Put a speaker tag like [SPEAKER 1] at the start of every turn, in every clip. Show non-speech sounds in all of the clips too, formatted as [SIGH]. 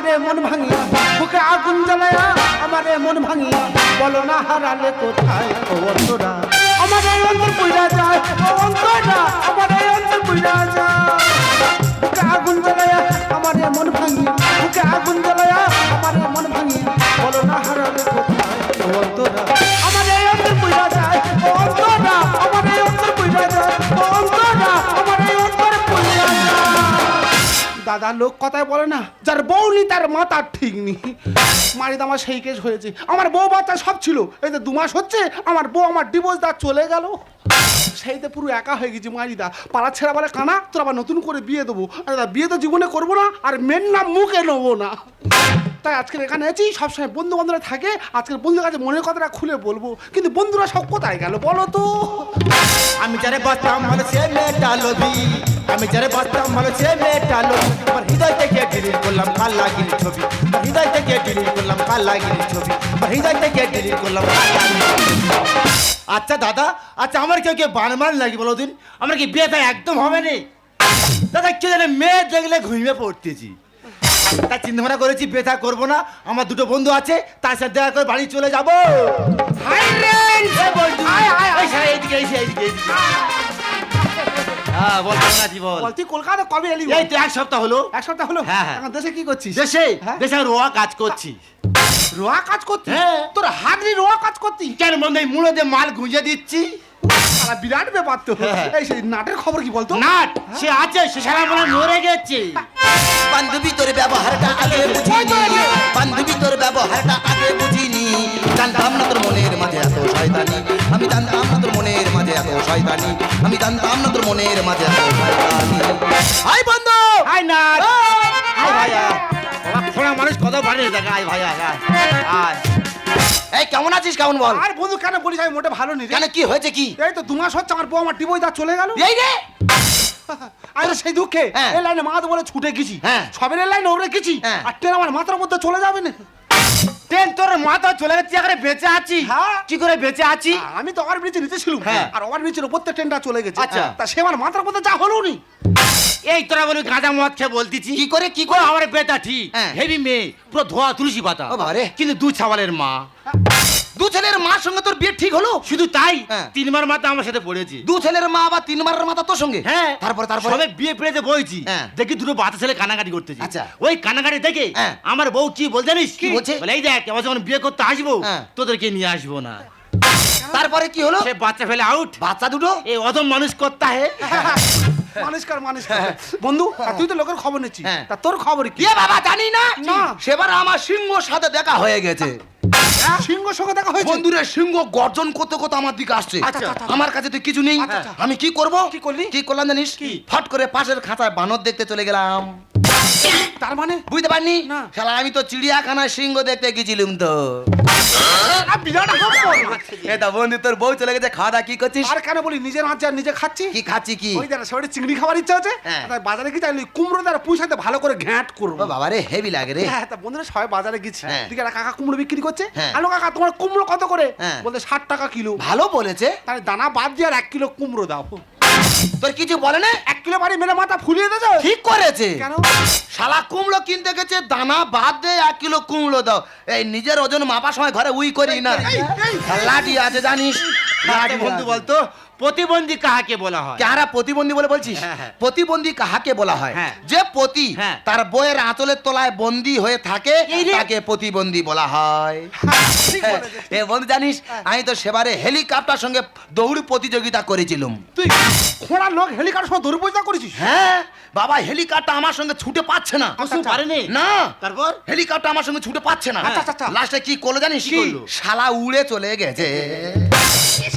[SPEAKER 1] আমারে মন ভাঙিয়া, বুকে আগুন জ্বালায়া আমারে মন ভাঙিয়া, বলো না হারালে কোথায় ও অন্তরা? আমার অন্তর পুইরা যায়, ও অন্তরা, আমার অন্তর পুইরা যায়। বুকে আগুন জ্বালায়া আমারে মন ভাঙিয়া, বুকে আগুন জ্বালায়া দাদা লোক কথায় বলে না, যার বউ নি তার মাথা ঠিক নি মারিদ আমার সেই কেস হয়েছে। আমার বউ বাচ্চা সব ছিল। এই তো দু মাস হচ্ছে, আমার বউ আমার ডিভোর্স দা চলে গেল। সেইতে পুরো একা হয়ে গেছি মারিদা পাড়া ছেড়া বলে কানা, তোর আবার নতুন করে বিয়ে দেবো। আরে দাদা বিয়ে তো জীবনে করব না, আর মেন নাম মুখে নেব না। তাই আজকের এখানে আছি, সবসময় বন্ধু বান্ধবরা থাকে, আজকের বন্ধুর কাছে মনের কথাটা খুলে বলব। কিন্তু বন্ধুরা সব কোথায় গেল বলো তো?
[SPEAKER 2] আমি যারে বাঁচতাম ভালো সে মেয়েটা আমি যারে বাঁচতাম ভালো সে মেয়েটা লোভি আমার হৃদয় থেকে ডিলিট করলাম কাল লাগিনি ছবি। হৃদয় থেকে ডিলিট করলাম কাল লাগিনি ছবি। হৃদয় থেকে ডিলিট করলাম কাল লাগিনি ছবি। আচ্ছা দাদা আচ্ছা আমার কেউ কেউ বানমান লাগি বলো দিন? আমার কি বিয়েটা একদম হবে নি? দাদা কে জানে মেয়ে দেখলে ঘুমিয়ে পড়তেছি। তাই চিন্তা ভাবনা করেছি বেথা করব না। আমার দুটো বন্ধু আছে তার সাথে দেখা করে বাড়ি চলে যাব। হ্যাঁ, বল কেমন বল?
[SPEAKER 1] বল তুই কলকাতা কবে এলি বল?
[SPEAKER 2] এই তো এক সপ্তাহ হলো
[SPEAKER 1] এক সপ্তাহ হলো
[SPEAKER 2] হ্যাঁ, হ্যাঁ।
[SPEAKER 1] দেশে কি করছিস
[SPEAKER 2] দেশে
[SPEAKER 1] হ্যাঁ?
[SPEAKER 2] দেশে রোয়া কাজ করছি
[SPEAKER 1] রোয়া কাজ করছিস
[SPEAKER 2] হ্যাঁ।
[SPEAKER 1] তোর হাডলি রোয়া কাজ করছিস
[SPEAKER 2] কেন এই মুড়ো দিয়ে মাল গুঁজে দিচ্ছি
[SPEAKER 1] সারা বিরাট ব্যাপার তো।
[SPEAKER 2] হ্যাঁ।
[SPEAKER 1] এই সেই নাটের খবর কি বলতো?
[SPEAKER 2] নাট সে আছে সে সারা মনে মরে গেছে।
[SPEAKER 3] বান্ধবী তোর ব্যবহারটা আগে বুঝিনি। বান্ধবী তোর ব্যবহারটা আগে বুঝিনি। জানতাম না তোর মনের মাঝে এত শয়তানি। আমি জানতাম না তোর মনের মাঝে এত শয়তানি। আমি জানতাম না তোর মনের মাঝে এত শয়তানি। হাই বন্ধু!
[SPEAKER 2] High nut. হাই ভাইয়া। মানুষ কত বাড়িয়ে দেখা আয় ভাইয়া আয় আয়।
[SPEAKER 3] এই কেমন আছিস? কেমন বল?
[SPEAKER 1] আর বন্ধু কেন বলিস? আমি মোটে ভালো নেই
[SPEAKER 3] কেন কি হয়েছে কি?
[SPEAKER 1] এই তো দু মাস হচ্ছে আমার বউ আমার ডিভোর্স দা চলে গেল।
[SPEAKER 3] এই রে!
[SPEAKER 1] আরে সেই দুঃখে
[SPEAKER 3] হ্যাঁ।
[SPEAKER 1] এই লাইনে মাথা বলে ছুটে গেছি।
[SPEAKER 3] হ্যাঁ।
[SPEAKER 1] সবের লাইনে ওরে গেছি
[SPEAKER 3] হ্যাঁ।
[SPEAKER 1] আর ট্রেন আমার মাথার মধ্যে চলে যাবে না।
[SPEAKER 2] ট্রেন তোর মাথা চলে গেছে এখানে বেঁচে আছি।
[SPEAKER 1] হ্যাঁ।
[SPEAKER 2] কি করে বেঁচে আছি?
[SPEAKER 1] আমি তো ওভার
[SPEAKER 2] হ্যাঁ।
[SPEAKER 1] আর ওভার ব্রিজের উপর থেকে ট্রেনটা চলে গেছে।
[SPEAKER 2] আচ্ছা।
[SPEAKER 1] তা সে আমার মাথার মধ্যে যা হলো নি।
[SPEAKER 2] এই তোরা বলি গাঁজা মদ খেয়ে বলতেছি?
[SPEAKER 3] কি করে কি করে?
[SPEAKER 2] আমার বেটা ঠিক।
[SPEAKER 3] হ্যাঁ।
[SPEAKER 2] হেভি মেয়ে পুরো ধোয়া তুলসী পাতা।
[SPEAKER 3] ও বাবারে।
[SPEAKER 2] কিন্তু দু ছাওয়ালের মা।
[SPEAKER 3] দু ছেলের মার সঙ্গে তোর বিয়ে ঠিক হলো?
[SPEAKER 2] শুধু তাই?
[SPEAKER 3] হ্যাঁ।
[SPEAKER 2] তিনবার মাথা আমার সাথে পড়েছি।
[SPEAKER 3] দু ছেলের মা আবার তিন মারের মাথা তোর সঙ্গে?
[SPEAKER 2] হ্যাঁ।
[SPEAKER 3] তারপরে তারপরে?
[SPEAKER 2] সবে বিয়ে পেড়েতে বইছি।
[SPEAKER 3] হ্যাঁ।
[SPEAKER 2] দেখি দুটো বাচ্চা ছেলে কানাকাটি করতেছি।
[SPEAKER 3] আচ্ছা।
[SPEAKER 2] ওই কানাকাটি দেখে
[SPEAKER 3] হ্যাঁ।
[SPEAKER 2] আমার বউ কি বল জানিস?
[SPEAKER 3] কি বলছে?
[SPEAKER 2] বলে এই দেখ এবার যখন বিয়ে করতে আসব
[SPEAKER 3] হ্যাঁ।
[SPEAKER 2] তোদেরকে নিয়ে আসব না।
[SPEAKER 3] তারপরে কি হলো?
[SPEAKER 2] সে বাচ্চা ফেলে আউট
[SPEAKER 3] বাচ্চা দুটো?
[SPEAKER 2] এই অদম মানুষ করতে হে। [LAUGHS]
[SPEAKER 1] মানুষকার মানুষকার। বন্ধু আর তুই তো লোকের খবর নিচ্ছিস।
[SPEAKER 3] হ্যাঁ।
[SPEAKER 1] তা তোর খবর কি?
[SPEAKER 3] বাবা জানি না।
[SPEAKER 1] না।
[SPEAKER 3] সেবার আমার সিংহ সাথে দেখা হয়ে গেছে।
[SPEAKER 1] সিংহ সঙ্গে দেখা হয়েছে
[SPEAKER 3] বন্ধুরে সিংহ গর্জন করতে করতে আমার দিকে আসছে
[SPEAKER 1] আচ্ছা, আচ্ছা।
[SPEAKER 3] আমার কাছে তো কিছু নেই
[SPEAKER 1] আচ্ছা, আচ্ছা।
[SPEAKER 3] আমি কি করব
[SPEAKER 1] কি করলি?
[SPEAKER 3] কি করলাম জানিস
[SPEAKER 1] কি?
[SPEAKER 3] ফট করে পাশের খাতায় বানর দেখতে চলে গেলাম
[SPEAKER 1] তার মানে?
[SPEAKER 3] বুঝতে পারনি?
[SPEAKER 1] না।
[SPEAKER 3] শালা আমি তো চিড়িয়াখানায় সিংহ দেখতে গেছিলাম তো।
[SPEAKER 1] আ, বিরাট খবর
[SPEAKER 3] এটা বন্ধু তোর বউ চলে গেছে খাওয়া দাওয়া কি করছিস?
[SPEAKER 1] আর কেন বলি নিজের হাত যা নিজে খাচ্ছি?
[SPEAKER 3] কি খাচ্ছি কি?
[SPEAKER 1] ওই দাঁড়া সবাই চিংড়ি খাবার ইচ্ছা হচ্ছে
[SPEAKER 3] হ্যাঁ।
[SPEAKER 1] তাই বাজারে গিয়ে চাইলি কুমড়ো দ্বারা ভালো করে ঘ্যাঁট করব।
[SPEAKER 3] বাবা রে হেভি লাগে রে।
[SPEAKER 1] হ্যাঁ তা বন্ধুরা সবাই বাজারে গেছে।
[SPEAKER 3] হ্যাঁ।
[SPEAKER 1] একটা কাকা কুমড়ো বিক্রি করছে। আলো কাকা তোমার কুমড়ো কত করে। বলতে ষাট টাকা কিলো।
[SPEAKER 3] ভালো বলেছে।
[SPEAKER 1] তাহলে দানা বাদ দিয়ে আর এক কিলো কুমড়ো দাও।
[SPEAKER 3] তোর কিছু বলে না?
[SPEAKER 1] এক কিলো বাড়ি মেরে মাথা ফুলিয়ে দেছো
[SPEAKER 3] ঠিক করেছে।
[SPEAKER 1] কেন?
[SPEAKER 3] শালা কুমড়ো কিনতে গেছে দানা বাদ দে এক কিলো কুমড়ো দাও। এই নিজের ওজন মাপার সময় ঘরে উই করি না। লাঠি আছে জানিস? লাঠি
[SPEAKER 2] বন্ধু বলতো প্রতিবন্ধী কাহাকে বলা হয়?
[SPEAKER 3] কারা প্রতিবন্ধী বলে বলছিস?
[SPEAKER 2] হ্যাঁ, হ্যাঁ।
[SPEAKER 3] প্রতিবন্ধী কাহাকে বলা হয়?
[SPEAKER 2] হ্যাঁ।
[SPEAKER 3] যে পতি। তার বইয়ের আঁচলের তলায় বন্দি হয়ে থাকে তাকে প্রতিবন্ধী বলা হয়। এ বন্ধু জানিস আমি তো সেবারে হেলিকপ্টার সঙ্গে দৌড় প্রতিযোগিতা করেছিলাম।
[SPEAKER 1] তুই খোঁড়ার লোক হেলিকপ্টার সময় দৌড় করেছিস?
[SPEAKER 3] হ্যাঁ। বাবা হেলিকপ্টার আমার সঙ্গে ছুটে পাচ্ছে না।
[SPEAKER 2] পারেনি?
[SPEAKER 3] না।
[SPEAKER 2] তারপর?
[SPEAKER 3] হেলিকপ্টার আমার সঙ্গে ছুটে পাচ্ছে না।
[SPEAKER 1] আচ্ছা, আচ্ছা, আচ্ছা।
[SPEAKER 3] লাস্টে কি করল জানিস? শালা উড়ে চলে গেছে।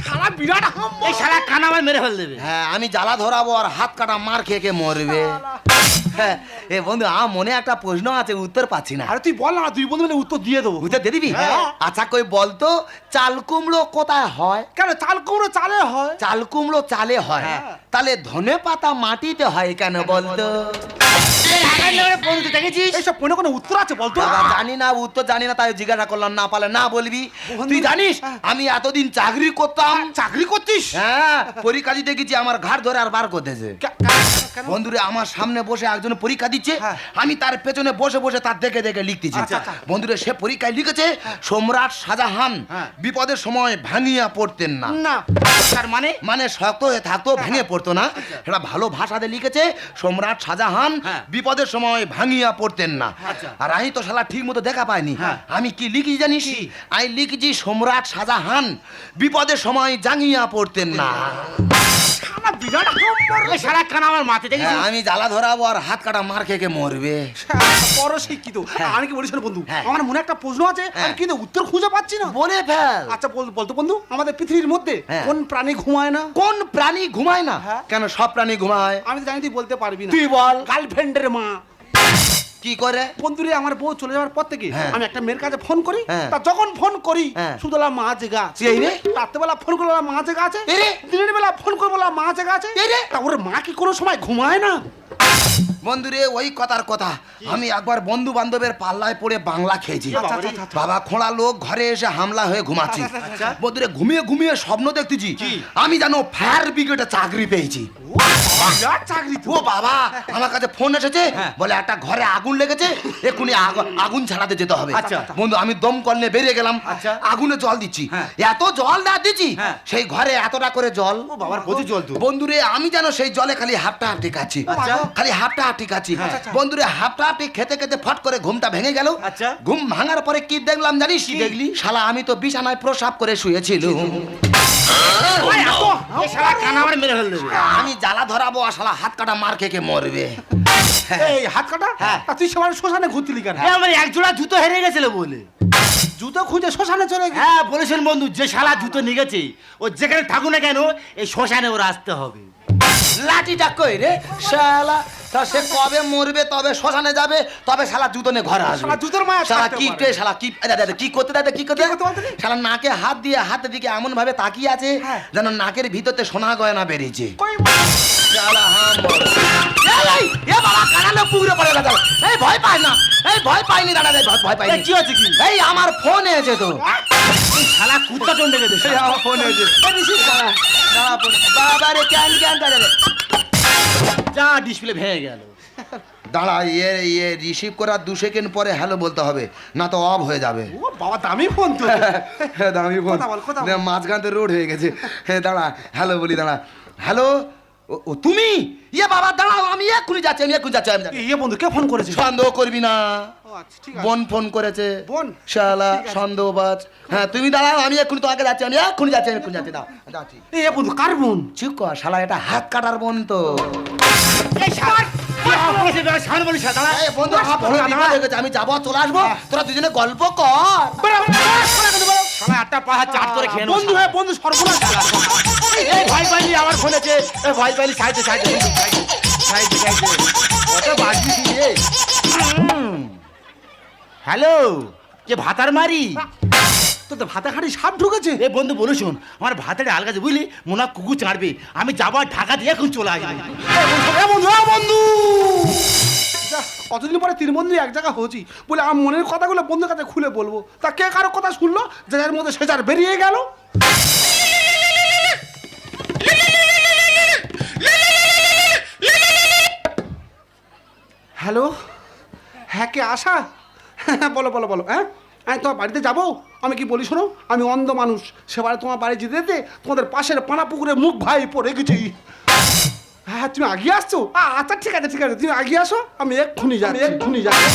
[SPEAKER 1] সারা বিরাট
[SPEAKER 2] এই শালা কানা আমার মেরে ফেল দেবে।
[SPEAKER 3] হ্যাঁ আমি জ্বালা ধরাবো আর হাত কাটা মার খেয়ে খেয়ে মরবে। হ্যাঁ এ বন্ধু আমার মনে একটা প্রশ্ন আছে উত্তর পাচ্ছি না।
[SPEAKER 1] আরে তুই বল না দুই বন্ধু মিলে উত্তর দিয়ে দেবো।
[SPEAKER 3] উত্তর দিয়ে দিবি?
[SPEAKER 1] হ্যাঁ।
[SPEAKER 3] আচ্ছা কই বলতো চাল কুমড়ো কোথায় হয়?
[SPEAKER 1] কেন চাল কুমড়ো চালে হয়?
[SPEAKER 3] চাল কুমড়ো চালে হয়।
[SPEAKER 1] হ্যাঁ।
[SPEAKER 3] তাহলে ধনে পাতা মাটিতে হয় কেন বলতো তুই
[SPEAKER 1] এইসব কোনো উত্তর আছে বলতো
[SPEAKER 3] বাবা, জানি না উত্তর জানি না তাই জিজ্ঞাসা করলাম না পালে না বলবি। তুই জানিস। আমি এতদিন চাকরি করতাম।
[SPEAKER 1] চাকরি করতিস?
[SPEAKER 3] হ্যাঁ। পরীক্ষা দিতে গেছি আমার ঘাট ধরে আর বার করতেছে? বন্ধুরে আমার সামনে বসে একজন পরীক্ষা দিচ্ছে
[SPEAKER 1] হ্যাঁ।
[SPEAKER 3] আমি তার পেছনে বসে বসে তার দেখে দেখে লিখতেছি
[SPEAKER 1] আচ্ছা, আচ্ছা।
[SPEAKER 3] বন্ধুরে সে পরীক্ষায় লিখেছে সম্রাট শাহজাহান
[SPEAKER 1] হ্যাঁ।
[SPEAKER 3] বিপদের সময় ভাঙিয়া পড়তেন না
[SPEAKER 1] না
[SPEAKER 2] তার মানে
[SPEAKER 3] মানে শক্ত হয়ে থাকতো ভেঙে পড়তো না সেটা ভালো ভাষাতে লিখেছে সম্রাট শাহজাহান
[SPEAKER 2] হ্যাঁ।
[SPEAKER 3] বিপদের সময় ভাঙিয়া পড়তেন না
[SPEAKER 2] আচ্ছা।
[SPEAKER 3] আর আমি তো শালা ঠিক মতো দেখা পাইনি
[SPEAKER 2] হ্যাঁ।
[SPEAKER 3] আমি কি লিখি জানিস আমি লিখেছি সম্রাট শাহজাহান বিপদের সময় জাঙ্গিয়া পড়তেন না
[SPEAKER 2] সারা কানা আমার মাথা দেখেছিস?
[SPEAKER 3] হ্যাঁ, আমি জ্বালা ধরাবো আর হাত কাটা মার খেয়ে মরবে।
[SPEAKER 1] বড় শিক্ষিত। আমি কি বলিস বন্ধু?
[SPEAKER 3] হ্যাঁ।
[SPEAKER 1] আমার মনে একটা প্রশ্ন আছে
[SPEAKER 3] হ্যাঁ।
[SPEAKER 1] আমি কিন্তু উত্তর খুঁজে পাচ্ছি না।
[SPEAKER 3] বলে ফেল।
[SPEAKER 1] আচ্ছা বলতো বন্ধু আমাদের পৃথিবীর মধ্যে
[SPEAKER 3] হ্যাঁ।
[SPEAKER 1] কোন প্রাণী ঘুমায় না?
[SPEAKER 3] কোন প্রাণী ঘুমায় না?
[SPEAKER 1] হ্যাঁ।
[SPEAKER 3] কেন সব প্রাণী ঘুমায়?
[SPEAKER 1] আমি তো জানি তুই বলতে পারবি না।
[SPEAKER 3] তুই বল।
[SPEAKER 1] গার্লফ্রেন্ডের মা।
[SPEAKER 3] কি করে
[SPEAKER 1] বন্ধুরে আমার বউ চলে যাওয়ার পর থেকে
[SPEAKER 3] হ্যাঁ।
[SPEAKER 1] আমি একটা মেয়ের কাছে ফোন করি
[SPEAKER 3] হ্যাঁ।
[SPEAKER 1] তা যখন ফোন করি
[SPEAKER 3] হ্যাঁ।
[SPEAKER 1] শুধু বলা মা জেগা আছে
[SPEAKER 3] এই রে?
[SPEAKER 1] রাত্রেবেলা ফোন করে বলা মা জেগা আছে
[SPEAKER 3] এরে?
[SPEAKER 1] দিনের বেলা ফোন করে বলা মা জেগা আছে
[SPEAKER 3] এই রে?
[SPEAKER 1] তা ওর মা কি কোনো সময় ঘুমায় না
[SPEAKER 3] বন্ধুরে ওই কথার কথা আমি একবার বন্ধু বান্ধবের পাল্লায় পড়ে বাংলা খেয়েছি
[SPEAKER 1] আচ্ছা, আচ্ছা, আচ্ছা।
[SPEAKER 3] বাবা খোঁড়া লোক ঘরে এসে হামলা হয়ে ঘুমাচ্ছি। বন্ধুরে ঘুমিয়ে ঘুমিয়ে স্বপ্ন দেখতেছি আমি জানো ফায়ার ব্রিগেডে চাকরি পেয়েছি
[SPEAKER 1] ও, চাকরি
[SPEAKER 3] ও বাবা আমার কাছে ফোন এসেছে
[SPEAKER 2] হ্যাঁ।
[SPEAKER 3] বলে একটা ঘরে আগুন লেগেছে এক্ষুনি আগুন ছাড়াতে যেতে হবে
[SPEAKER 2] আচ্ছা।
[SPEAKER 3] বন্ধু আমি দমকল নিয়ে বেরিয়ে গেলাম
[SPEAKER 2] আচ্ছা।
[SPEAKER 3] আগুনে জল দিচ্ছি
[SPEAKER 2] হ্যাঁ।
[SPEAKER 3] এত জল না দিচ্ছি
[SPEAKER 2] হ্যাঁ।
[SPEAKER 3] সেই ঘরে এতটা করে জল
[SPEAKER 2] বাবার প্রচুর জল।
[SPEAKER 3] বন্ধুরে আমি যেন সেই জলে খালি হাফটা হাফটি খাচ্ছি। খালি হাফটা হাফটি খাচ্ছি
[SPEAKER 1] আচ্ছা, আচ্ছা।
[SPEAKER 3] বন্ধুরে হাফটা হাফটি খেতে খেতে ফট করে ঘুমটা ভেঙে গেল। ঘুম ভাঙার পরে কি দেখলাম জানিস দেখলি শালা আমি তো বিছানায় প্রসাব করে শুয়েছিল আমি জ্বালা ধরাবো আর শালা হাত কাটা মার খেয়ে মরবে।
[SPEAKER 1] এই হাত কাটা?
[SPEAKER 3] হ্যাঁ।
[SPEAKER 1] তুই সবার শ্মশানে ঘুরতিলি কেন?
[SPEAKER 2] এ আমার এক জোড়া জুতো হেরে গেছিল বলে।
[SPEAKER 1] জুতো খুঁজে শ্মশানে চলে গেছে?
[SPEAKER 2] হ্যাঁ বলেছেন বন্ধু যে শালা জুতো নিয়ে গেছে ও যেখানে থাকুক না কেন এই শ্মশানে ওর আসতে হবে।
[SPEAKER 3] লাঠিটা কই রে? শালা তা সে কবে মরবে তবে শ্মশানে যাবে তবে শালা জুতো নিয়ে ঘরে আসবে।
[SPEAKER 1] শালা জুতোর মায়া
[SPEAKER 3] শালা কি করে শালা কি দাদা কি করতে দাদা কি করতে? শালা নাকে হাত দিয়ে হাতের দিকে এমন ভাবে তাকিয়ে আছে
[SPEAKER 1] হ্যাঁ।
[SPEAKER 3] যেন নাকের ভিতরতে সোনা গয়না বেরিয়েছে। শালা হাম বড়। এই, এই, এ বাবা কানালে পুকুরে পড়ে গেল এই ভয় পায় না এই ভয় পাইনি দাদা এই ভয়- ভয় পাইনি।
[SPEAKER 2] কি হচ্ছে কি?
[SPEAKER 3] এই আমার ফোন এসেছে তো।
[SPEAKER 2] শালা কুত্তা চন্ডে গেছে
[SPEAKER 3] এই আমার ফোন এসেছে। দাঁড়া, দাঁড়া, ফোন। বাবা রে ক্যান ক্যান করে রে?
[SPEAKER 2] যা ডিসপ্লে ভেঙে গেল।
[SPEAKER 3] দাঁড়া ইয়ে ইয়ে রিসিভ করার দু সেকেন্ড পরে হ্যালো বলতে হবে না তো অফ হয়ে যাবে।
[SPEAKER 1] ও বাবা দামি ফোন তো।
[SPEAKER 3] হ্যাঁ [LAUGHS] দামি ফোন
[SPEAKER 1] কথা বল, কথা বল।
[SPEAKER 3] না, মাঝখান তো রোড হয়ে গেছে। হ্যাঁ দাঁড়া হ্যালো বলি দাঁড়া। হ্যালো ও তুমি ইয়ে বাবা দাঁড়াও আমি এক্ষুনি যাচ্ছি আমি এক্ষুনি যাচ্ছি আমি
[SPEAKER 1] ইয়ে বন্ধু কে ফোন করেছে
[SPEAKER 3] সন্দেহ করবি না
[SPEAKER 1] আচ্ছা ঠিক
[SPEAKER 3] বোন ফোন করেছে
[SPEAKER 1] বোন?
[SPEAKER 3] শালা সন্দেহবাজ হ্যাঁ তুমি দাঁড়াও আমি এক্ষুনি তোমাকে যাচ্ছি আমি এক্ষুনি যাচ্ছি আমি এক্ষুনি যাচ্ছি দাও যাচ্ছি
[SPEAKER 1] এ বন্ধু কার বোন
[SPEAKER 3] চুপ কর শালা এটা হাত কাটার বোন তো হয়ে আমি যাব চলে আসব তোরা দুজনে গল্প কর
[SPEAKER 2] শালা একটা পাহাড় চাট করে খেয়ে
[SPEAKER 1] বন্ধু হ্যাঁ বন্ধু সর্বনাশ।
[SPEAKER 2] এই ভয় পাইলি আমার ফোনেছে এই ভয় পাইলি সাইডে সাইডে সাইডে সাইডে কত বাজবি তুই হ্যালো কে ভাতার মারি।
[SPEAKER 1] তো তো ভাতা খাড়ি সাপ ঢুকেছে।
[SPEAKER 2] এ বন্ধু বলু শোন আমার ভাতারে আলগাছে বুঝলি? মোনা কুকুর চাড়বে আমি যাবার ঢাকা দিয়ে এখন চলে আসব।
[SPEAKER 1] বন্ধু! কতদিন পরে তিন বন্ধু এক জায়গা হয়েছি বলে আমার মনের কথাগুলো বন্ধুর কাছে খুলে বলব। তা কে কারও কথা শুনলো? যে যার মধ্যে সে যার বেরিয়ে গেল। হ্যালো? হ্যাঁ কে আশা? হ্যাঁ বলো বলো বলো হ্যাঁ? আমি তোমার বাড়িতে যাব? আমি কি বলি শোনো? আমি অন্ধ মানুষ। সেবারে তোমার বাড়ি যেতে যেতে তোমাদের পাশের পানা পুকুরে মুখ ভাই পড়ে গেছি। হ্যাঁ তুমি আগে আসছো? আচ্ছা ঠিক আছে ঠিক আছে তুমি আগে আসো আমি এক্ষুনি যাচ্ছি এক্ষুনি যাচ্ছি।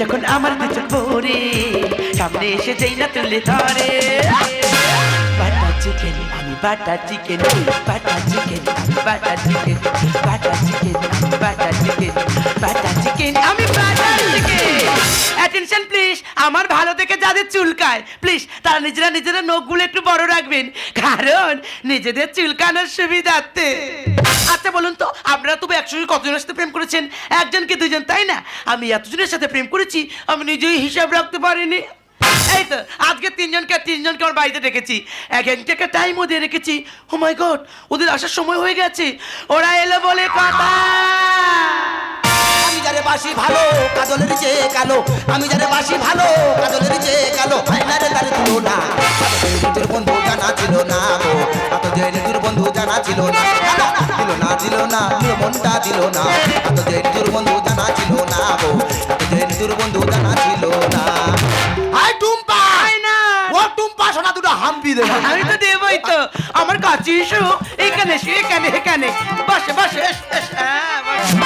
[SPEAKER 4] যখন আমার চোখ ভরে সামনে এসে যেই না তুলে ধরে। বাটা চিকেন আমি butter chicken butter chicken butter chicken butter chicken butter chicken butter chicken আমি বাটার চিকেন অ্যাটেনশন প্লিজ আমার ভালো থেকে যাদের চুলকায় প্লিজ তারা নিজেরা নিজেরা নখগুলো একটু বড় রাখবেন। কারণ নিজেদের চুলকানোর সুবিধার্থে। আচ্ছা বলুন তো, আপনারা তবু একসঙ্গে কতজনের সাথে প্রেম করেছেন? একজন কি দুজন, তাই না? আমি এতজনের সাথে প্রেম করেছি, আমি নিজেই হিসাব রাখতে পারিনি। এই তো, আজকে তিনজনকে তিনজনকে আমার বাড়িতে ডেকেছি। এক একটাকে টাইমও দিয়ে রেখেছি। ও মাই গড ওদের আসার সময় হয়ে গেছে। ওরা এলো বলে কথা।
[SPEAKER 3] আমি যারে বাসি ভালো কাজলের চেয়ে কালো। আমি যারে বাসি ভালো কাজলের চেয়ে কালো। আয়নারে তার তুলনা তোর বন্ধু জানা ছিল না গো। এত যে তোর বন্ধু জানা ছিল না। দিল না দিল না দিল মনটা দিল না। এত যে তোর বন্ধু জানা ছিল না গো। এত যে তোর বন্ধু জানা ছিল না। হাই টুম্পা!
[SPEAKER 4] আয় না।
[SPEAKER 3] ও টুম্পা সোনা দুটো হাম্পি দে।
[SPEAKER 4] আমি তো দেবই তো। আমার কাছে এসো। এখানে এসো এখানে এখানে। বসে বসে হ্যাঁ, বসে।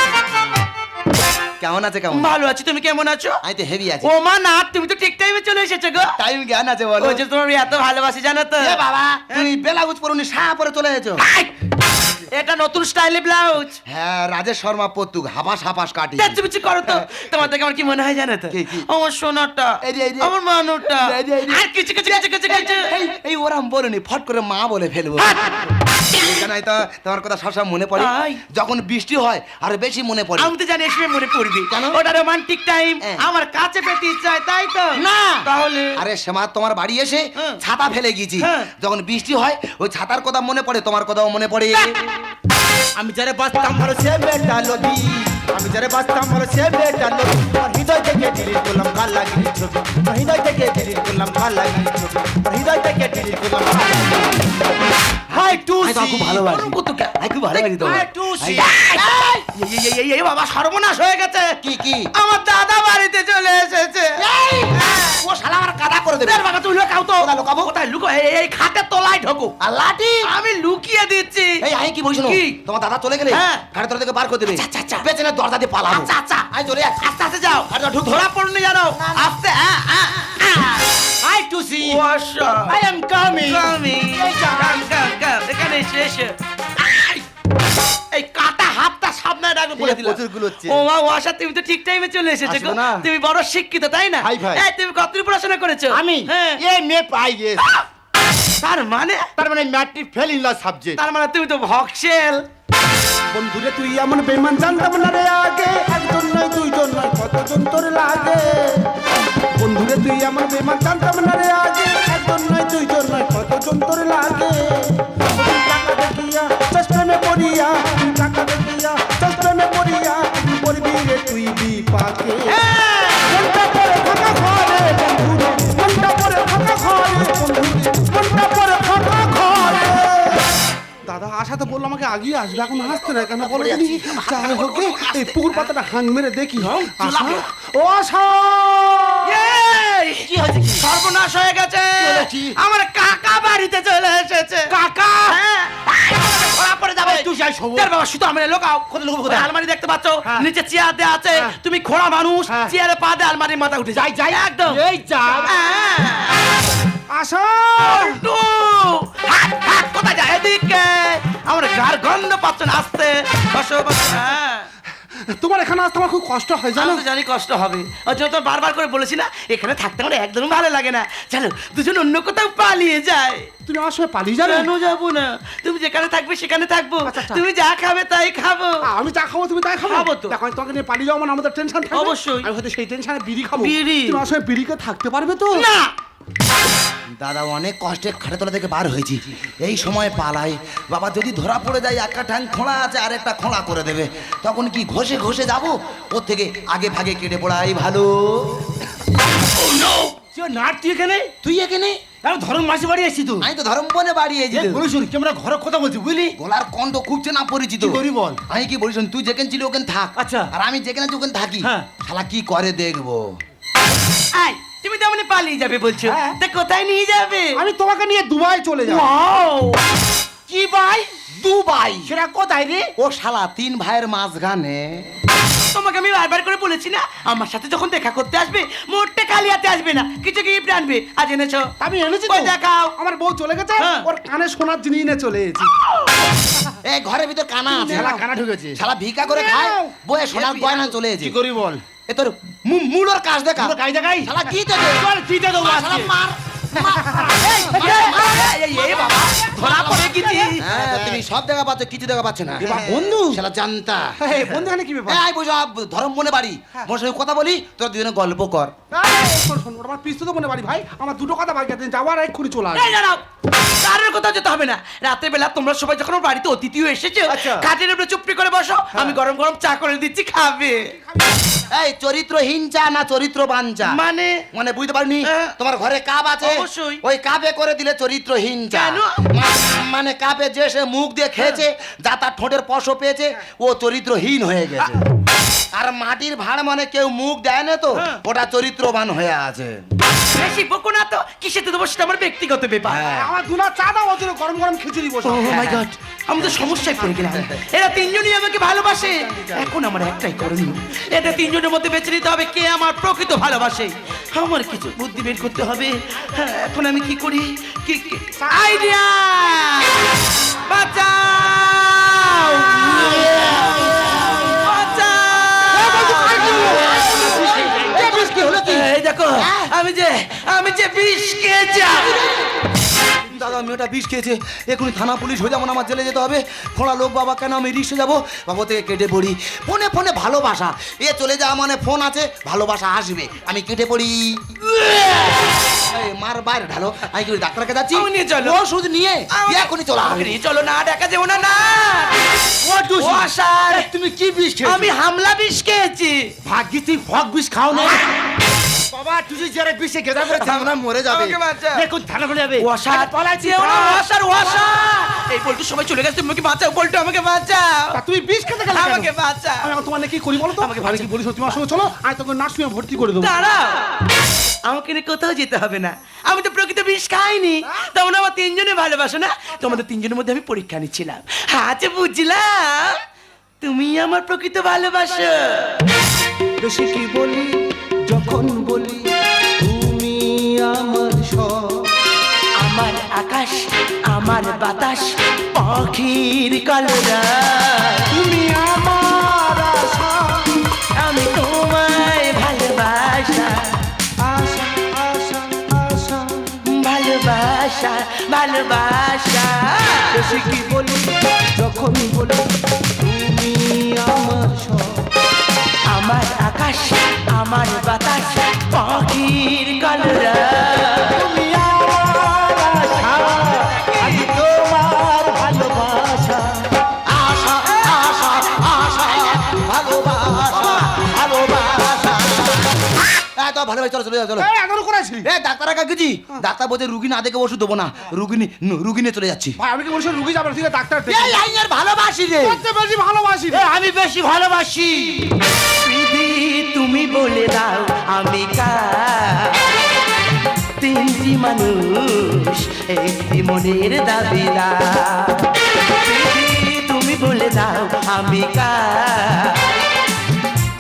[SPEAKER 3] কেমন আছে কেমন?
[SPEAKER 4] ভালো আছি তুমি কেমন আছো?
[SPEAKER 3] আমি তো হেভি আছি।
[SPEAKER 4] ও মা না তুমি তো ঠিক টাইমে চলে এসেছ গো।
[SPEAKER 3] টাইম জ্ঞান আছে বলো।
[SPEAKER 4] ও যে তোমার এত ভালোবাসি জানো তো।
[SPEAKER 3] এ বাবা তুমি বেলাগুজ পরুনি সাহা পরে চলে এসেছ।
[SPEAKER 4] এটা নতুন স্টাইলে ব্লাউজ
[SPEAKER 3] হ্যাঁ রাজেশ শর্মা পত্তুক হাপাস হাপাস কাটি।
[SPEAKER 4] চেঁচুমেচি করো তো। তোমার থেকে আমার কি মনে হয় জানো তো? আমার সোনাটা। আমার মানুটা। আর কিছু কিছু কিছু কিছু কিছু।
[SPEAKER 3] এই এই ওরাম বলুনি ফট করে মা বলে ফেলব। এখানে তো তোমার কথা সবসময় মনে পড়ে।
[SPEAKER 4] তাই?
[SPEAKER 3] যখন বৃষ্টি হয় আর বেশি মনে পড়ে।
[SPEAKER 4] আমি তো জানি এসে মনে পড়বি।
[SPEAKER 3] কেন?
[SPEAKER 4] ওটা রোমান্টিক টাইম
[SPEAKER 3] হ্যাঁ।
[SPEAKER 4] আমার কাছে পেতে ইচ্ছা হয় তাই তো?
[SPEAKER 3] না।
[SPEAKER 4] তাহলে?
[SPEAKER 3] আরে সেমা তোমার বাড়ি এসে
[SPEAKER 4] হ্যাঁ।
[SPEAKER 3] ছাতা ফেলে গেছি
[SPEAKER 4] হ্যাঁ।
[SPEAKER 3] যখন বৃষ্টি হয় ওই ছাতার কথা মনে পড়ে তোমার কথাও মনে পড়ে।
[SPEAKER 2] আমি যারে বাঁচতাম ভালো সে মেয়েটা লোভি। আমি যারে বাঁচতাম ভালো সে লোভি। আমার হৃদয় থেকে ডিলিট করলাম কাল লাগিনি ছবি হৃদয় থেকে ডিলিট করলাম কাল লাগিনি ছবি হৃদয় থেকে ডিলিট করলাম
[SPEAKER 3] আমি তোমাকে খুব ভালোবাসি আমি খুব ভালোবাসি
[SPEAKER 4] বাবা সর্বনাশ হয়ে গেছে।
[SPEAKER 3] কি কি?
[SPEAKER 4] আমার দাদা বাড়িতে চলে এসেছে।
[SPEAKER 3] ও শালা আমার কাদা করে দেবে।
[SPEAKER 4] বাবা তুই লুকাও তো।
[SPEAKER 3] কোথায় লুকাবো?
[SPEAKER 4] কোথায় লুকো এই, এই খাটের তলায় ঢোকো।
[SPEAKER 3] আর লাঠি?
[SPEAKER 4] আমি লুকিয়ে দিচ্ছি।
[SPEAKER 3] এই আমি কি বলছি
[SPEAKER 4] কি?
[SPEAKER 3] তোমার দাদা চলে গেলে
[SPEAKER 4] হ্যাঁ।
[SPEAKER 3] গাড়ি তোরা থেকে বার করে দেবে।
[SPEAKER 4] আচ্ছা, আচ্ছা, আচ্ছা।
[SPEAKER 3] পেছনে দরজা দিয়ে পালাবো।
[SPEAKER 4] আচ্ছা আচ্ছা।
[SPEAKER 3] আই চলে যাচ্ছি
[SPEAKER 4] আস্তে আস্তে যাও। আর ঢুক। ধরা পড়নি জানো আস্তে হ্যাঁ হ্যাঁ
[SPEAKER 2] সি।
[SPEAKER 4] ওয়াশা
[SPEAKER 2] আই এম কামিং
[SPEAKER 4] কামি কাম কাম কাম এখানে এসে এসে। এই কাটা হাতটা সামনে রাখবে বলে দিলাম।
[SPEAKER 3] প্রচুর গুলোচ্ছে।
[SPEAKER 4] ও মা ওয়াশা তুমি তো ঠিক টাইমে চলে এসেছ গো। তুমি বড় শিক্ষিত তাই না? এই তুমি কতদূর পড়াশোনা করেছ?
[SPEAKER 2] আমি?
[SPEAKER 4] হ্যাঁ।
[SPEAKER 2] এ মে পাই গেস
[SPEAKER 4] তার মানে?
[SPEAKER 2] তার মানে matric fail in the subject
[SPEAKER 4] তার মানে তুমি তো ভক্সেল।
[SPEAKER 1] বন্ধুরে তুই এমন বেমান জানতাম না রে আগে। একজন নয় দুইজন নয় কতজন তোর লাগে? বন্ধুরে তুই এমন বেমান জানতাম না রে আগে। একজন নয় দুইজন নয় কতজন তোর লাগে? চষ্টমে টাকা দেখিয়া পড়িয়া তুই পড়বি রে তুই বিপাকে। মনটা পরে ফাঁকা ঘরে বন্ধুরে মনটা পরে ফাঁকা ঘরে বন্ধুরে মনটা পরে ফাঁকা ঘরে। দাদা আশা তো বলল আমাকে আগিয়ে আসবে এখন আসতে না কেন বলো দেখি। যাই হোক এই পুকুর পাতাটা হাং মেরে দেখি আশা? ও আশা!
[SPEAKER 4] এই! সর্বনাশ হয়ে গেছে।
[SPEAKER 2] হয়েছে?
[SPEAKER 4] আমার কাকা বাড়িতে চলে এসেছে। কাকা? হ্যাঁ। পড়ে যাবে।
[SPEAKER 2] তুই যাই শোবো।
[SPEAKER 4] তোর বাবা সুতো আমরে লোকাও
[SPEAKER 2] কত
[SPEAKER 4] লোক
[SPEAKER 2] কোথায়?
[SPEAKER 4] আলমারি দেখতে পাচ্ছ?
[SPEAKER 2] হ্যাঁ।
[SPEAKER 4] নিচে চেয়ার দেওয়া আছে।
[SPEAKER 2] হ্যাঁ।
[SPEAKER 4] তুমি খোড়া মানুষ
[SPEAKER 2] হ্যাঁ।
[SPEAKER 4] চেয়ারে পা দে আলমারির মাথা উঠে যাই যাই। একদম।
[SPEAKER 2] এই যা।
[SPEAKER 1] আসো।
[SPEAKER 4] টু! হাত হাত কোথায় যায়? এদিকে। আমার গার গন্ধ পাচ্ছ না আসতে। বসো বসো। হ্যাঁ।
[SPEAKER 1] তোমার এখানে আসতে আমার খুব কষ্ট হয়
[SPEAKER 4] জানো? তো জানি কষ্ট হবে। ওই জন্য তো বারবার করে বলেছি না এখানে থাকতে আমার একদম ভালো লাগে না। চলো দুজন অন্য কোথাও পালিয়ে যায়।
[SPEAKER 1] তুমি আমার সঙ্গে পালিয়ে যাবে?
[SPEAKER 4] কেন যাব না? তুমি যেখানে থাকবে সেখানে থাকব।
[SPEAKER 1] আচ্ছা, আচ্ছা।
[SPEAKER 4] তুমি যা খাবে তাই খাব।
[SPEAKER 1] আমি যা খাব তুমি তাই খাব?
[SPEAKER 4] খাব তো।
[SPEAKER 1] এখন তোমাকে নিয়ে পালিয়ে যাব মানে আমাদের টেনশন থাকবে।
[SPEAKER 4] অবশ্যই।
[SPEAKER 1] আমি হয়তো সেই টেনশনে বিড়ি খাব।
[SPEAKER 4] বিড়ি?
[SPEAKER 1] তুমি আমার সঙ্গে বিড়িকে থাকতে পারবে তো?
[SPEAKER 4] না!
[SPEAKER 3] দাদা অনেক কষ্টে খাটেতলা থেকে বার হয়েছি। এই সময় পালাই। বাবা যদি ধরা পড়ে যায় একটা ঠ্যাং খোঁড়া আছে আর একটা খোঁড়া করে দেবে। তখন কি ঘষে ঘষে যাব? ওর থেকে আগে ভাগে কেটে পড়াই ভালো।
[SPEAKER 2] নাট তুই এখানে?
[SPEAKER 3] তুই এখানে?
[SPEAKER 2] আমি ধরম মাসি বাড়ি আসছি তো।
[SPEAKER 3] আমি তো ধর্ম বনে বাড়িয়েছি
[SPEAKER 2] এই বলি শুন ক্যামেরা ঘরে কথা বলছি বুঝলি?
[SPEAKER 3] গলার কণ্ঠ খুব চেনা পরিচিত।
[SPEAKER 2] কি করি বল?
[SPEAKER 3] আমি কি বলিস তুই যেখানে ছিলি ওখানে থাক।
[SPEAKER 2] আচ্ছা।
[SPEAKER 3] আর আমি যেখানে আছি ওখানে থাকি।
[SPEAKER 2] হ্যাঁ।
[SPEAKER 3] শালা কি করে দেখব?
[SPEAKER 4] আই তুমি তেমনি পালিয়ে যাবে বলছো।
[SPEAKER 1] হ্যাঁ।
[SPEAKER 4] তা কোথায় নিয়ে যাবে?
[SPEAKER 1] আমি তোমাকে নিয়ে দুবাই চলে যাব!
[SPEAKER 2] কি ভাই?
[SPEAKER 3] দুবাই?
[SPEAKER 2] সেটা কোথায় রে?
[SPEAKER 3] ও শালা তিন ভাইয়ের মাঝখানে।
[SPEAKER 4] তোমাকে আমি বারবার করে বলেছি না আমার সাথে যখন দেখা করতে আসবে খালি হাতে আসবে না। কিছু গিফট আনবে আজ এনেছো।
[SPEAKER 1] আমি এনেছি তো।
[SPEAKER 4] দেখাও।
[SPEAKER 1] আমার বউ চলে গেছে
[SPEAKER 4] হ্যাঁ।
[SPEAKER 1] ওর কানে সোনার জিনিস নিয়ে চলে এসেছি।
[SPEAKER 3] এই ঘরের ভিতর কানা আছে।
[SPEAKER 2] শালা কানা ঢুকেছে।
[SPEAKER 3] শালা ভিকা করে খায় বয়ে সোনার গয়না চলে
[SPEAKER 2] কি করি বল?
[SPEAKER 3] এ তোর মূলর কাজ দেখা।
[SPEAKER 2] কাজ দেখাই?
[SPEAKER 3] শালা কি দেবো শালা মার।
[SPEAKER 4] এই, এই, এই, বাবা ধরা পড়ে গেছি
[SPEAKER 3] তুমি সব দেখা পাচ্ছ কিছু দেখা পাচ্ছ না
[SPEAKER 1] বন্ধু
[SPEAKER 3] শালা জানতা
[SPEAKER 1] বন্ধু এখানে কি ব্যাপার
[SPEAKER 3] এই আয় ধরম মনে বাড়ি মোর সঙ্গে কথা বলি তোরা দুজনে গল্প কর
[SPEAKER 1] এই, শোন, শোন, ওটা আমার পিস্তু তো মনে বাড়ি ভাই আমার দুটো কথা বাকি আছে যাওয়ার এক্ষুনি চলে আসবে
[SPEAKER 4] এই কারোর কোথাও যেতে হবে না রাতের বেলা তোমরা সবাই যখন বাড়িতে অতিথি এসেছ উপরে চুপড়ি করে বসো আমি গরম গরম চা করে দিচ্ছি খাবে
[SPEAKER 3] এই চরিত্রহীন চা না চরিত্র বাঞ্চা
[SPEAKER 4] মানে?
[SPEAKER 3] মানে বুঝতে পারিনি?
[SPEAKER 4] হ্যাঁ।
[SPEAKER 3] তোমার ঘরে কাপ আছে?
[SPEAKER 4] অবশ্যই।
[SPEAKER 3] ওই কাপে করে দিলে চরিত্রহীন
[SPEAKER 4] কেন?
[SPEAKER 3] মানে কাপে যে সে মুখ দিয়ে খেয়েছে যা তার ঠোঁটের পশ পেয়েছে ও চরিত্রহীন হয়ে গেছে। আর মাটির ভাড় মানে কেউ মুখ দেয় না তো
[SPEAKER 4] হ্যাঁ।
[SPEAKER 3] ওটা চরিত্রবান হয়ে আছে।
[SPEAKER 4] বেশি বকো না তো কিসেতে দেবো সেটা আমার ব্যক্তিগত ব্যাপার।
[SPEAKER 3] হ্যাঁ।
[SPEAKER 1] আমার দুনা চা দাও ওর গরম গরম খিচুড়ি বসো
[SPEAKER 4] ও মাই গড আমি তো সমস্যায় পড়ে গেলাম। এরা তিনজনই আমাকে ভালোবাসে। এখন আমার একটাই করণীয় এটা তিনজনের মধ্যে বেছে নিতে হবে কে আমার প্রকৃত ভালোবাসে। আমার কিছু বুদ্ধি বের করতে হবে। হ্যাঁ, এখন আমি কি করি? কি আইডিয়া! দেখো আমি যে আমি যে বিষ খেয়েছি
[SPEAKER 3] দাদা মেয়েটা বিষ খেয়েছে। এখনই থানা পুলিশ হয়ে যেমন আমার জেলে যেতে হবে। খোঁড়া লোক বাবা কেন আমি রিক্সে যাব? বাবা থেকে কেটে পড়ি। ফোনে ফোনে ভালোবাসা। এ চলে যাওয়া মানে ফোন আছে ভালোবাসা আসবে। আমি কেটে পড়ি। মার বাইরে ঢালো। আমি কি ডাক্তারকে যাচ্ছি?
[SPEAKER 4] নিয়ে চলো।
[SPEAKER 3] ওষুধ নিয়ে এখনই চলো
[SPEAKER 4] নিয়ে চলো। না দেখা যাব না না।
[SPEAKER 2] ও। তুমি কি বিষ খেয়েছো?
[SPEAKER 4] আমি হামলা বিষ খেয়েছি।
[SPEAKER 2] ভাগ্যি তুই ফক বিষ খাও না বাবা যারা বিষে গেদা করেছে আমরা মরে যাবে। দেখুন থানা করে যাবে। পলাইছি
[SPEAKER 4] না ওয়াশার ওয়াশার এই সবাই চলে গেছে তুমি বাঁচাও? পল্টু আমাকে বাঁচাও।
[SPEAKER 1] তুমি বিষ খেতে গেলে
[SPEAKER 4] আমাকে বাঁচাও।
[SPEAKER 1] আমি তোমার নিয়ে কি করি বলো তো?
[SPEAKER 4] আমাকে
[SPEAKER 1] আমি কি বলি তোমার সঙ্গে চলো। আমি তোকে ভর্তি করে দেবো।
[SPEAKER 4] দাঁড়াও। আমাকে নিয়ে কোথাও যেতে হবে না। আমি তো প্রকৃত বিষ খাইনি। তেমন আমার তিনজনে ভালোবাসো না? তোমাদের তিনজনের মধ্যে আমি পরীক্ষা নিচ্ছিলাম। আচ্ছা বুঝলাম। তুমি আমার প্রকৃত ভালোবাসো।
[SPEAKER 1] কি বলি? যখন আমার
[SPEAKER 4] বাতাস পাখির কালরা।
[SPEAKER 1] তুমি আমার আশা,
[SPEAKER 4] আমি তোমায় ভালোবাসা। ভালোবাসা ভালোবাসা।
[SPEAKER 1] কি বলি যখন বলি
[SPEAKER 3] চলো চলো। চলো
[SPEAKER 1] এখনও করেছি।
[SPEAKER 3] এ ডাক্তার কাকুজি ডাক্তার বলছে রুগী না দেখে ওষুধ দেবো না। রুগী রুগী নিয়ে চলে যাচ্ছি।
[SPEAKER 1] ভাই আমি কি বলছি রুগী যাবার থেকে ডাক্তার
[SPEAKER 3] এই আইনের ভালোবাসি রে।
[SPEAKER 1] সবচেয়ে বেশি ভালোবাসি রে।
[SPEAKER 2] আমি বেশি ভালোবাসি।
[SPEAKER 4] দিদি তুমি বলে দাও আমি কার? তিনটি মানুষ একটি মনের দাবিদার। তুমি বলে দাও আমি কার?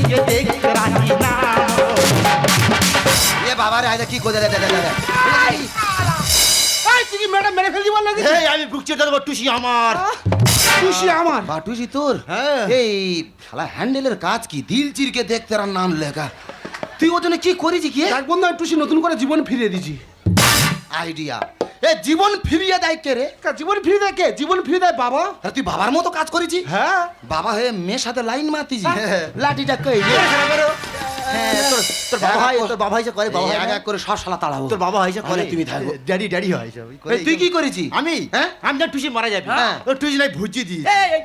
[SPEAKER 1] दिल चिर के देख राही नाम होगा
[SPEAKER 3] এ বাবা রে আইদা কি করে দে দে দে দে
[SPEAKER 1] এই তুই কি ম্যাডাম মেরে ফেললি বল নাকি
[SPEAKER 2] এই আমি বুক চেটে দেবো টুসি আমার
[SPEAKER 1] খুশি আমার
[SPEAKER 3] বাটুসি তোর
[SPEAKER 2] হ্যাঁ।
[SPEAKER 3] এই শালা হ্যান্ডেলের কাজ কি দিল চিরকে দেখ তেরা নাম লেখা তুই ওর জন্য কি করেছি কি
[SPEAKER 1] এক বন্ধু আমি টুসি নতুন করে জীবন ফিরিয়ে দিছি
[SPEAKER 3] আইডিয়া এ জীবন ফিরিয়ে দেয় কে রে?
[SPEAKER 1] জীবন ফিরিয়ে দেয় কে? জীবন ফিরিয়ে দেয় বাবা?
[SPEAKER 3] আরে তুই বাবার মতো কাজ করেছি?
[SPEAKER 1] হ্যাঁ।
[SPEAKER 3] বাবা হয়ে মেয়ের সাথে লাইন মারতিছি।
[SPEAKER 2] হ্যাঁ।
[SPEAKER 3] লাঠিটা কই
[SPEAKER 2] হ্যাঁ, তোর তোর বাবা তোর বাবা হয়েছে করে বাবা
[SPEAKER 3] এক করে সব শালা তাড়াবো।
[SPEAKER 2] তোর বাবা হয়েছে করে।
[SPEAKER 3] তুমি থাকো।
[SPEAKER 2] ড্যাডি ড্যাডি হয়
[SPEAKER 3] তুই কি করেছি?
[SPEAKER 2] আমি?
[SPEAKER 3] হ্যাঁ?
[SPEAKER 2] আমি যা টুসি মারা যাবে।
[SPEAKER 3] হ্যাঁ।
[SPEAKER 2] ও টুসি নাই ভুজি দি
[SPEAKER 4] এই, এই,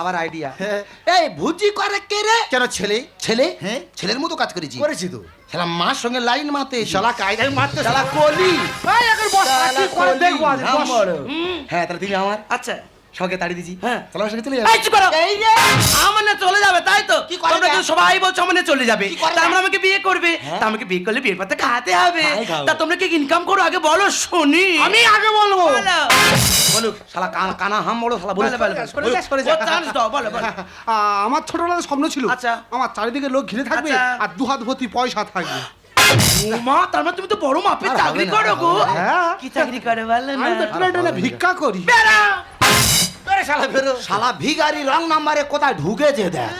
[SPEAKER 3] আবার আইডিয়া
[SPEAKER 2] হ্যাঁ।
[SPEAKER 3] এই ভুজি করে কে রে?
[SPEAKER 2] কেন ছেলে?
[SPEAKER 3] ছেলে?
[SPEAKER 2] হ্যাঁ।
[SPEAKER 3] ছেলের মতো কাজ করেছি।
[SPEAKER 2] করেছি তো।
[SPEAKER 3] শালা মার সঙ্গে লাইন মারতে
[SPEAKER 2] শালা কায়দায় মারতে
[SPEAKER 3] শালা কলি।
[SPEAKER 1] এই, এখন বস, আর কি দেখব আজ, বস।
[SPEAKER 3] হ্যাঁ তাহলে তুমি আমার।
[SPEAKER 4] আচ্ছা।
[SPEAKER 3] সঙ্গে তাড়িয়ে দিছি।
[SPEAKER 4] হ্যাঁ।
[SPEAKER 3] তাহলে আমার সঙ্গে চলে
[SPEAKER 4] এই
[SPEAKER 3] যাবে
[SPEAKER 4] চুপ করো। আমার না চলে যাবে তাই তো?
[SPEAKER 3] কি করে
[SPEAKER 4] তোমরা? কিন্তু সবাই বলছো আমার না চলে যাবে। তা আমরা আমাকে বিয়ে করবে। তা আমাকে বিয়ে করলে বিয়ের পাতে খাতে হবে। তা তোমরা কি ইনকাম করো? আগে বলো শুনি।
[SPEAKER 1] আমি আগে বলব।
[SPEAKER 4] বলো।
[SPEAKER 3] শালা কানা কানা হাম বড় শালা
[SPEAKER 4] বলো বলো
[SPEAKER 1] যা,
[SPEAKER 4] চান্স দাও বলো বলো।
[SPEAKER 1] আমার ছোটবেলায় স্বপ্ন ছিল।
[SPEAKER 4] আচ্ছা।
[SPEAKER 1] আমার চারিদিকে লোক ঘিরে থাকবে
[SPEAKER 4] আচ্ছা।
[SPEAKER 1] আর দু হাত ভর্তি পয়সা থাকবে।
[SPEAKER 4] মা তার মানে তুমি তো বড় মাপের
[SPEAKER 3] আর
[SPEAKER 4] চাকরি করো গো।
[SPEAKER 1] হ্যাঁ।
[SPEAKER 4] কি চাকরি করে বলো না।
[SPEAKER 1] আমি তো ভিক্ষা করি।
[SPEAKER 4] বেড়া।
[SPEAKER 2] আরে শালা বেরো।
[SPEAKER 3] শালা ভিগারি রং নাম্বারে কোথায় ঢুকেছে দেখ।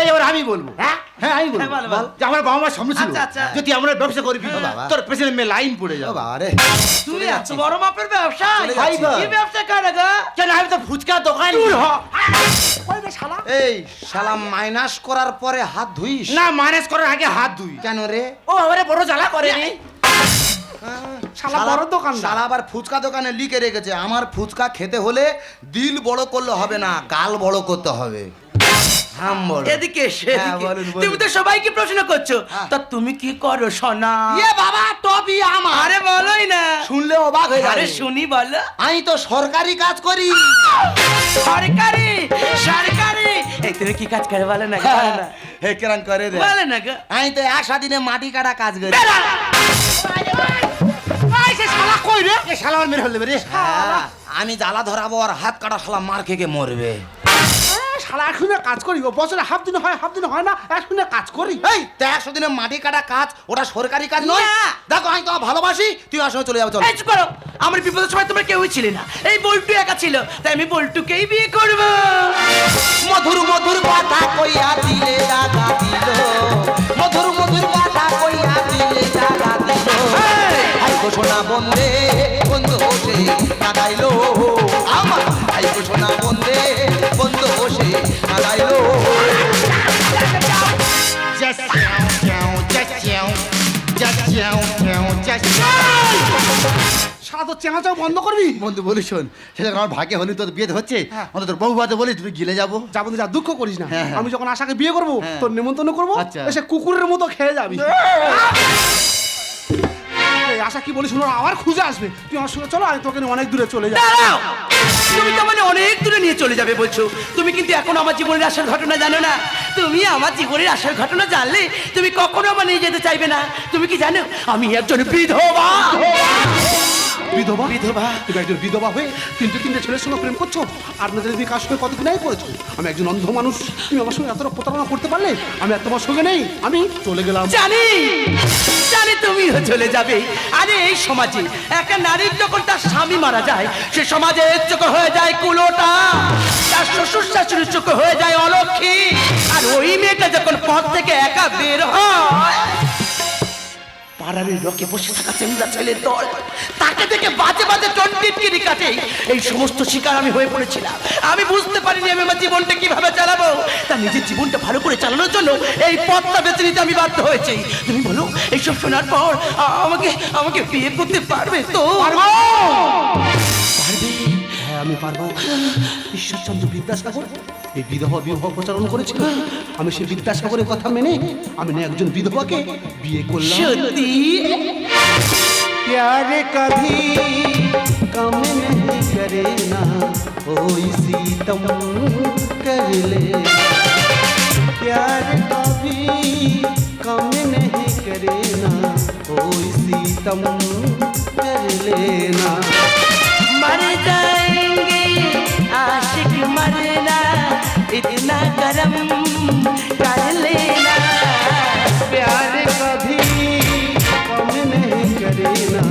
[SPEAKER 2] এই এবার আমি বলব হ্যাঁ? হ্যাঁ আমি বলব।
[SPEAKER 4] হ্যাঁ।
[SPEAKER 2] যে আমার বাবা মার সামনে ছিল
[SPEAKER 4] আচ্ছা, আচ্ছা।
[SPEAKER 2] যদি আমরা ব্যবসা
[SPEAKER 3] বাবা।
[SPEAKER 2] তোর পেছনে মেয়ে লাইন পড়ে যাবে।
[SPEAKER 3] বাবা রে
[SPEAKER 4] তুমি এত বড় মাপের ব্যবসা? কি ব্যবসা করে গো?
[SPEAKER 2] কেন আমি তো ফুচকা দোকান।
[SPEAKER 1] ওই রে শালা।
[SPEAKER 3] এই শালা মাইনাস করার পরে হাত ধুইস।
[SPEAKER 2] না মাইনাস করার আগে হাত ধুই।
[SPEAKER 3] কেন রে?
[SPEAKER 2] ও আরে বড় জ্বালা করে নি
[SPEAKER 1] শালা বড় দোকান
[SPEAKER 3] শালা আবার ফুচকা দোকানে লিখে রেখেছে আমার ফুচকা খেতে হলে দিল বড় করলে হবে না গাল বড় করতে হবে।
[SPEAKER 4] এদিকে এসো,
[SPEAKER 3] হ্যাঁ,
[SPEAKER 4] এদিকে।
[SPEAKER 3] বলুন, বলুন।
[SPEAKER 4] তুমি তো সবাইকে প্রশ্ন করছ
[SPEAKER 3] হ্যাঁ।
[SPEAKER 4] তা তুমি কি করো সোনা?
[SPEAKER 3] ইয়ে বাবা টপি আমার।
[SPEAKER 4] বলোই না।
[SPEAKER 3] শুনলে অবাক হয়ে
[SPEAKER 4] আরে শুনি বলো।
[SPEAKER 3] আমি তো সরকারি কাজ করি।
[SPEAKER 4] সরকারি সরকারি। এই তুমি কি কাজ করে বলো না
[SPEAKER 3] হে কেরান করে
[SPEAKER 4] বলো না গো।
[SPEAKER 3] আমি তো এক দিনে মাটি কাটা কাজ করি।
[SPEAKER 1] কই রে?
[SPEAKER 2] এ শালা আমার মেরে ফেলবে রে
[SPEAKER 3] আমি জ্বালা ধরাবো আর হাত কাটা শালা মার খেয়ে মরবে।
[SPEAKER 1] এ, শালা কাজ করি বছরে হাফ দিন হয় হাফ দিন হয় না কাজ করি।
[SPEAKER 3] এই তো একশো দিনে মাটি কাটা কাজ ওটা সরকারি কাজ নয়। দেখো আমি তোমার ভালোবাসি তুই সঙ্গে চলে যাব চলো।
[SPEAKER 4] করো। আমার বিপদের সময় তোমরা কেউই ছিলে না। এই বল্টু একা ছিল তাই আমি বল্টুকেই বিয়ে করব।
[SPEAKER 3] মধুর মধুর কথা কইয়া দিলে দাদা দিল। মধুর মধুর কথা আই ঘোষণা বন্দে বন্ধ বসে কাদাইলো আমার আই ঘোষণা বন্দে বন্ধ বসে কাদাইলো
[SPEAKER 2] Just just just just
[SPEAKER 1] করবি?
[SPEAKER 2] বন্ধু বলি শোন সেটা আমার হলি তোর বিয়ে হচ্ছে। অন্তত তোর বউ বাদে বলি তুই গিলে যাব।
[SPEAKER 1] যাব যা দুঃখ করিস না।
[SPEAKER 2] হ্যাঁ, হ্যাঁ।
[SPEAKER 1] আমি যখন আশাকে বিয়ে করব
[SPEAKER 2] হ্যাঁ।
[SPEAKER 1] তোর নিমন্ত্রণ করব
[SPEAKER 2] আচ্ছা।
[SPEAKER 1] এসে কুকুরের মতো খেয়ে যাবি। আশা কি বলিস শোনো আবার খুঁজে আসবে। তুই আমার সঙ্গে চলো, আমি তোকে অনেক দূরে চলে যাব।
[SPEAKER 4] তুমি তো মানে অনেক দূরে নিয়ে চলে যাবে বলছো। তুমি কিন্তু এখন আমার জীবনের আসার ঘটনা জানো না। তুমি আমার জীবনের আসার ঘটনা জানলে তুমি কখনো আমার নিয়ে যেতে চাইবে না। তুমি কি জানো, আমি একজন বিধবা?
[SPEAKER 1] বিধবা?
[SPEAKER 4] বিধবা।
[SPEAKER 1] তুমি একজন বিধবা হয়ে তিনটে তিনটে ছেলের সঙ্গে প্রেম করছ? আর না তুমি কার সঙ্গে কতদিন আগে করেছ? আমি একজন অন্ধ মানুষ। তুমি আমার সঙ্গে এতটা প্রতারণা করতে পারলে? আমি আর তোমার সঙ্গে নেই। আমি চলে গেলাম।
[SPEAKER 4] জানি। জানি তুমিও চলে যাবে। আরে এই সমাজে একটা নারীর যখন তার স্বামী মারা যায় সে সমাজে চোখ হয়ে যায় কুলোটা। তার শ্বশুর শাশুড়ির চোখ হয়ে যায় অলক্ষী। আর ওই মেয়েটা যখন পথ থেকে একা বের হয় পাড়ার লোকে বসে থাকা চেঙ্গা ছেলের দল, তাকে দেখে বাজে বাজে টন্টিটকিরি কাটে। এই সমস্ত শিকার আমি হয়ে পড়েছিলাম। আমি বুঝতে পারিনি আমি আমার জীবনটা কীভাবে চালাবো। তা নিজের জীবনটা ভালো করে চালানোর জন্য এই পথটা বেছে নিতে আমি বাধ্য হয়েছি। তুমি বলো, এইসব শোনার পর আমাকে আমাকে বিয়ে করতে পারবে তো? পারবে!
[SPEAKER 1] আমি পারবো ঈশ্বরচন্দ্র বিদ্যাসাগর এই বিধবা বিবাহ প্রচারণ করেছিল আমি সেই বিদ্যাসাগরের কথা মেনে আমি না একজন বিধবাকে বিয়ে করলাম
[SPEAKER 4] সত্যি
[SPEAKER 1] प्यार कभी कम नहीं करे ना ओ इसी तम कर ले प्यार कभी कम नहीं करे ना ओ इसी तम कर लेना
[SPEAKER 4] मर जाएँगे। आशिक मरना इतना करम कर लेना।
[SPEAKER 1] प्यार कभी कम नहीं करेना